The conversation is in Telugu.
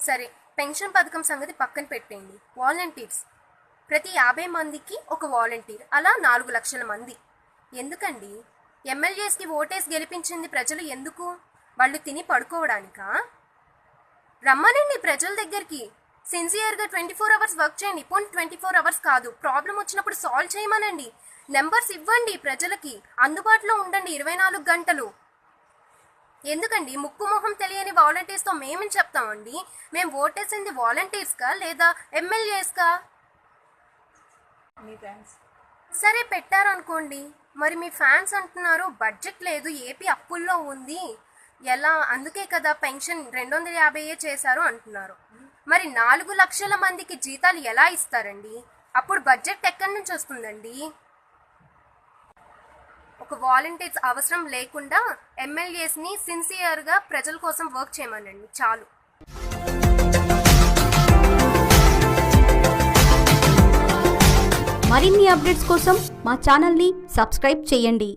సరే పెన్షన్ పథకం సంగతి పక్కన పెట్టేయండి. వాలంటీర్స్. ప్రతి యాభై మందికి ఒక వాలంటీర్ అలా నాలుగు లక్షల మంది. ఎందుకండి? ఎమ్మెల్యేస్కి ఓటేసి గెలిపించింది ప్రజలు ఎందుకు? వాళ్ళు తిని పడుకోవడానికా? రమ్మనండి ప్రజల దగ్గరికి. సిన్సియర్గా ట్వంటీ ఫోర్ అవర్స్ వర్క్ చేయండి. పోనీ ట్వంటీ ఫోర్ అవర్స్ కాదు. ప్రాబ్లం వచ్చినప్పుడు సాల్వ్ చేయమనండి. నెంబర్స్ ఇవ్వండి ప్రజలకి. అందుబాటులో ఉండండి ఇరవై నాలుగు గంటలు. ఎందుకండి? ముక్కు మొహం తెలియని వాలంటీర్స్తో మేమేం చెప్తామండి? మేము ఓటేసింది వాలంటీర్స్కా లేదా థ్యాంక్స్ సరే పెట్టారనుకోండి. మరి మీ ఫ్యాన్స్ అంటున్నారు బడ్జెట్ లేదు ఏపీ అప్పుల్లో ఉంది. ఎలా? అందుకే కదా పెన్షన్ రెండు వందల యాభైయే చేశారు అంటున్నారు. మరి నాలుగు లక్షల మందికి జీతాలు ఎలా ఇస్తారండి? అప్పుడు బడ్జెట్ ఎక్కడి నుంచి వస్తుందండి? ఒక వాలంటీర్స్ అవసరం లేకుండా ఎమ్మెల్యేస్ని సిన్సియర్గా ప్రజల కోసం వర్క్ చేయమనండి. చాలు. మరిన్ని అప్డేట్స్ కోసం మా ఛానల్ని సబ్స్క్రైబ్ చేయండి.